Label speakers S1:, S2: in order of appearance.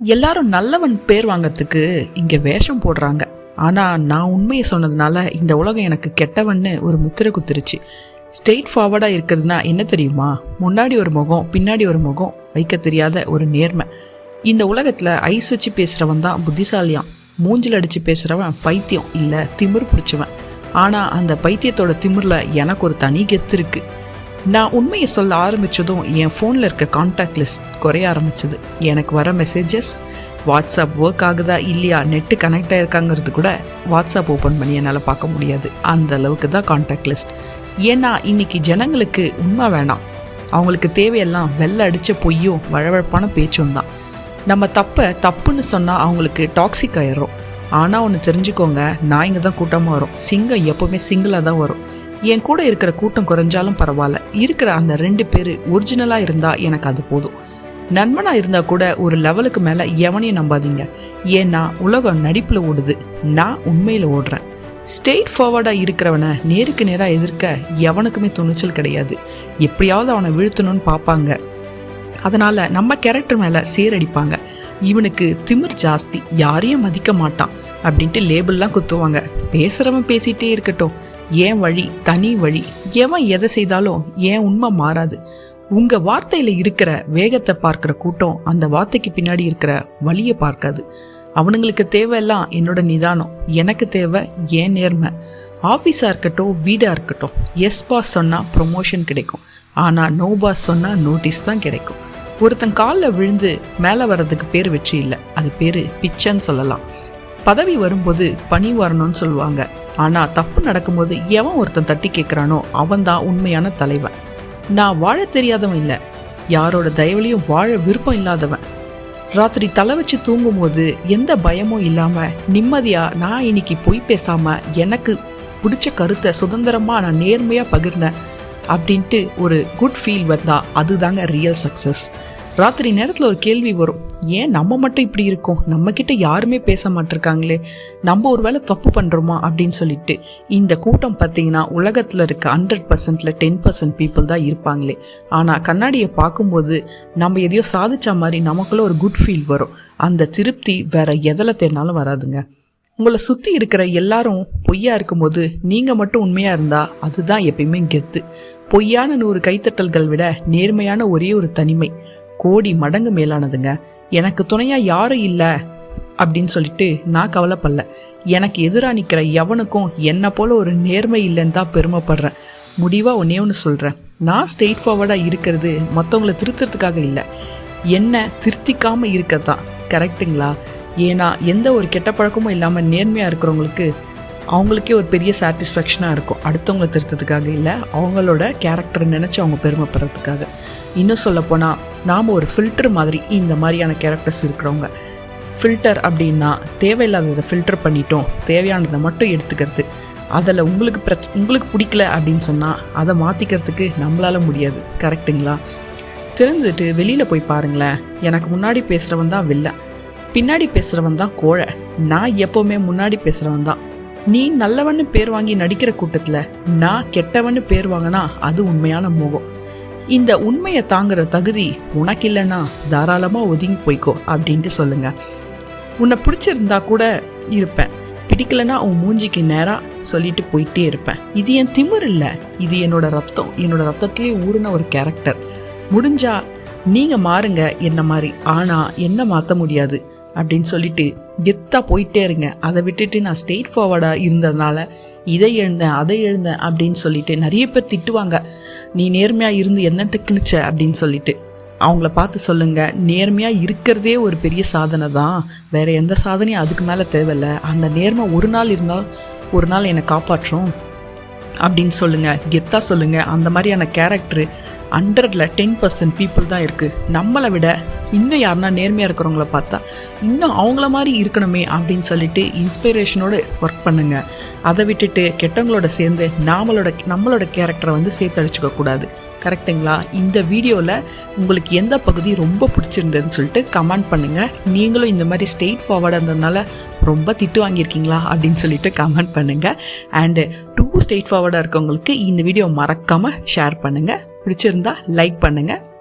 S1: எல்லாரும் நல்லவன் பேர் வாங்கறதுக்கு இங்கே வேஷம் போடுறாங்க. ஆனால் நான் உண்மையை சொன்னதுனால இந்த உலகம் எனக்கு கெட்டவன்னு ஒரு முத்திரை குத்துருச்சு. ஸ்ட்ரெயிட் ஃபார்வர்டாக இருக்கிறதுனா என்ன தெரியுமா? முன்னாடி ஒரு முகம் பின்னாடி ஒரு முகம் வைக்க தெரியாத ஒரு நேர்மை. இந்த உலகத்தில் ஐஸ் வச்சு பேசுகிறவன் தான் புத்திசாலியாம். மூஞ்சில் அடித்து பேசுகிறவன் பைத்தியம் இல்லை திமிர் பிடிச்சவன். ஆனால் அந்த பைத்தியத்தோட திமிரில் எனக்கு ஒரு தனி கெத்து இருக்குது நான் உண்மையை சொல்ல ஆரம்பிச்சதும் என் ஃபோனில் இருக்க கான்டாக்ட் லிஸ்ட் குறைய ஆரம்பிச்சது. எனக்கு வர மெசேஜஸ் வாட்ஸ்அப் ஒர்க் ஆகுதா இல்லையா நெட்டு கனெக்ட் ஆகிருக்காங்கிறது கூட வாட்ஸ்அப் ஓப்பன் பண்ணி என்னால் பார்க்க முடியாது. அந்த அளவுக்கு தான் காண்டாக்ட் லிஸ்ட் ஏன்னா இன்னைக்கு ஜனங்களுக்கு உண்மை வேணாம். அவங்களுக்கு தேவையெல்லாம் வெள்ளை அடித்த பொய்யும் வழவழப்பான பேச்சும் தான். நம்ம தப்பை தப்புன்னு சொன்னால் அவங்களுக்கு டாக்ஸிக் ஆயிடுறோம். ஆனால் ஒன்று தெரிஞ்சுக்கோங்க நாய்ங்க தான் கூட்டமாக வரும். சிங்கம் எப்போவுமே சிங்கிளாக தான் வரும். என் கூட இருக்கிற கூட்டம் குறைஞ்சாலும் பரவாயில்ல. இருக்கிற அந்த ரெண்டு பேர் ஒரிஜினலாக இருந்தால் எனக்கு அது போதும். நண்பனாக இருந்தால் கூட ஒரு லெவலுக்கு மேலே எவனையும் நம்பாதீங்க. ஏன்னா உலகம் நடிப்பில் ஓடுது. நான் உண்மையில் ஓடுறேன். ஸ்டேட் ஃபார்வர்டாக இருக்கிறவனை நேருக்கு நேராக எதிர்க்க எவனுக்குமே துணிச்சல் கிடையாது. எப்படியாவது அவனை வீழ்த்தணும்னு பார்ப்பாங்க. அதனால் நம்ம கேரக்டர் மேலே சேரடிப்பாங்க. இவனுக்கு திமிர் ஜாஸ்தி யாரையும் மதிக்க மாட்டான் அப்படின்ட்டு லேபிள்லாம் குத்துவாங்க. பேசுகிறவன் பேசிகிட்டே இருக்கட்டும். என் வழி தனி வழி? எவன் எதை செய்தாலும் ஏன் உண்மை மாறாது? உங்க வார்த்தையில இருக்கிற வேகத்தை பார்க்கிற கூட்டம் அந்த வார்த்தைக்கு பின்னாடி இருக்கிற வழியை பார்க்காது. அவனுங்களுக்கு தேவையெல்லாம் என்னோட நிதானம். எனக்கு தேவை ஏன் நேர்மை. ஆஃபீஸாக இருக்கட்டும் வீடாக இருக்கட்டும் எஸ் பாஸ் சொன்னால் ப்ரொமோஷன் கிடைக்கும். ஆனால் நோ பாஸ் சொன்னால் நோட்டீஸ் தான் கிடைக்கும். ஒருத்தன் காலில் விழுந்து மேலே வர்றதுக்கு பேர் வெற்றி இல்லை. அது பேர் பிச்சைன்னு சொல்லலாம். பதவி வரும்போது பணி வரணும்னு சொல்லுவாங்க. ஆனால் தப்பு நடக்கும்போது எவன் ஒருத்தன் தட்டி கேட்குறானோ அவன் தான் உண்மையான தலைவன். நான் வாழ தெரியாதவன் இல்லை. யாரோட தயவுலையும் வாழ விருப்பம் இல்லாதவன். ராத்திரி தலை வச்சு தூங்கும்போது எந்த பயமும் இல்லாமல் நிம்மதியாக நான் இன்னைக்கு பொய் பேசாமல் எனக்கு பிடிச்ச கருத்தை சுதந்திரமாக நான் நேர்மையாக பகிர்ந்தேன் அப்படின்ட்டு ஒரு குட் ஃபீல் வந்தால் அதுதாங்க ரியல் சக்ஸஸ் ராத்திரி நேரத்தில் ஒரு கேள்வி வரும். ஏன் நம்ம மட்டும் இப்படி இருக்கோம்? நம்ம யாருமே பேச மாட்டிருக்காங்களே? நம்ம ஒரு வேளை தப்பு பண்ணுறோமா அப்படின்னு சொல்லிட்டு இந்த கூட்டம் பார்த்தீங்கன்னா உலகத்தில் இருக்க ஹண்ட்ரட் பர்சன்டில் டென் பர்சன்ட் பீப்புள் தான் இருப்பாங்களே. ஆனால் கண்ணாடியை பார்க்கும்போது நம்ம எதையோ சாதிச்ச மாதிரி நமக்குள்ளே ஒரு குட் ஃபீல் வரும். அந்த திருப்தி வேற எதில் தேடினாலும் வராதுங்க. உங்களை சுற்றி இருக்கிற எல்லாரும் பொய்யா இருக்கும்போது நீங்கள் மட்டும் உண்மையாக இருந்தால் அதுதான் எப்பயுமே கெத்து. பொய்யான நூறு கைத்தட்டல்கள் விட நேர்மையான ஒரே ஒரு தனிமை. கோடி மடங்கு மேலானதுங்க. எனக்கு துணையா யாரும் இல்லை அப்படின்னு சொல்லிட்டு நான் கவலைப்படல. எனக்கு எதிராக நிற்கிற எவனுக்கும் என்னை போல ஒரு நேர்மை இல்லைன்னு தான் பெருமைப்படுறேன். முடிவாக ஒன்னே ஒன்று சொல்கிறேன் நான் ஸ்ட்ரெயிட் ஃபார்வர்டாக இருக்கிறது மற்றவங்கள திருத்துறதுக்காக இல்லை. என்னை திருத்திக்காமல் இருக்கத்தான் கரெக்டுங்களா ஏன்னா எந்த ஒரு கெட்ட பழக்கமும் இல்லாமல் நேர்மையாக இருக்கிறவங்களுக்கு அவங்களுக்கே ஒரு பெரிய சாட்டிஸ்ஃபேக்ஷனாக இருக்கும். அடுத்தவங்களை திருத்ததுக்காக இல்லை அவங்களோட கேரக்டரை நினச்சி அவங்க பெருமைப்படுறதுக்காக. இன்னும் சொல்லப்போனால் நாம் ஒரு ஃபில்டர் மாதிரி இந்த மாதிரியான கேரக்டர்ஸ் இருக்கிறவங்க. ஃபில்டர் அப்படின்னா தேவையில்லாததை ஃபில்டர் பண்ணிட்டோம். தேவையானதை மட்டும் எடுத்துக்கிறது. அதில் உங்களுக்கு பிர உங்களுக்கு பிடிக்கல அப்படின்னு சொன்னால் அதை மாற்றிக்கிறதுக்கு நம்மளால முடியாது. கரெக்டுங்களா திறந்துட்டு வெளியில் போய் பாருங்களேன். எனக்கு முன்னாடி பேசுகிறவன் தான் வில்ல பின்னாடி பேசுகிறவன் தான் கோழை. நான் எப்போவுமே முன்னாடி பேசுகிறவன் தான். நீ நல்லவன்னு பேர் வாங்கி நடிக்கிற கூட்டத்தில் நான் கெட்டவன்னு பேர் வாங்கினா அது உண்மையான மோகம். இந்த உண்மையை தாங்குற தகுதி உனக்கு இல்லைன்னா தாராளமாக ஒதுங்கி போய்க்கோ அப்படின்ட்டு சொல்லுங்க. உன்னை பிடிச்சிருந்தா கூட இருப்பேன். பிடிக்கலனா உன் மூஞ்சிக்கு நேராக சொல்லிட்டு போயிட்டே இருப்பேன். இது என் திமிர் இல்லை. இது என்னோட ரத்தம். என்னோட ரத்தத்திலே ஊறின ஒரு கேரக்டர் முடிஞ்சா நீங்கள் மாறுங்க என்ன மாதிரி. ஆனால் என்ன மாற்ற முடியாது அப்படின்னு சொல்லிட்டு கெத்தாக போயிட்டே இருங்க. அதை விட்டுட்டு நான் ஸ்ட்ரெயிட் ஃபார்வர்டாக இருந்ததுனால இதை எழுந்தேன் அதை எழுந்தேன் அப்படின்னு சொல்லிட்டு நிறைய பேர் திட்டுவாங்க. நீ நேர்மையாக இருந்து என்னத்தை கிழிச்ச அப்படின்னு சொல்லிட்டு. அவங்கள பார்த்து சொல்லுங்க நேர்மையாக இருக்கிறதே ஒரு பெரிய சாதனை தான். வேற எந்த சாதனையும் அதுக்கு மேலே தேவையில்ல. அந்த நேர்மை ஒரு நாள் இருந்தால் ஒரு நாள் என்னை காப்பாற்றும் அப்படின்னு சொல்லுங்க கெத்தா சொல்லுங்க. அந்த மாதிரியான கேரக்டர் ஹண்ட்ரட்ல டென் பர்சன்ட் பீப்புள் தான் இருக்கு. நம்மளை விட இன்னும் யாருன்னா நேர்மையாக இருக்கிறவங்கள பார்த்தா இன்னும் அவங்கள மாதிரி இருக்கணுமே அப்படின்னு சொல்லிட்டு இன்ஸ்பிரேஷனோடு ஒர்க் பண்ணுங்கள் அதை விட்டுட்டு கெட்டவங்களோட சேர்ந்து நாமளோட நம்மளோட கேரக்டரை வந்து சேர்த்தடிச்சுக்க கூடாது. கரெக்டுங்களா இந்த வீடியோவில் உங்களுக்கு எந்த பகுதி ரொம்ப பிடிச்சிருந்ததுன்னு சொல்லிட்டு கமெண்ட் பண்ணுங்கள் நீங்களும் இந்த மாதிரி ஸ்டேட் ஃபார்வர்டாக இருந்ததுனால ரொம்ப திட்டு வாங்கியிருக்கீங்களா அப்படின்னு சொல்லிட்டு கமெண்ட் பண்ணுங்கள் அண்டு டூ ஸ்டேட் ஃபார்வர்டாக இருக்கவங்களுக்கு இந்த வீடியோ மறக்காமல் ஷேர் பண்ணுங்கள் பிடிச்சிருந்தா லைக் பண்ணுங்கள்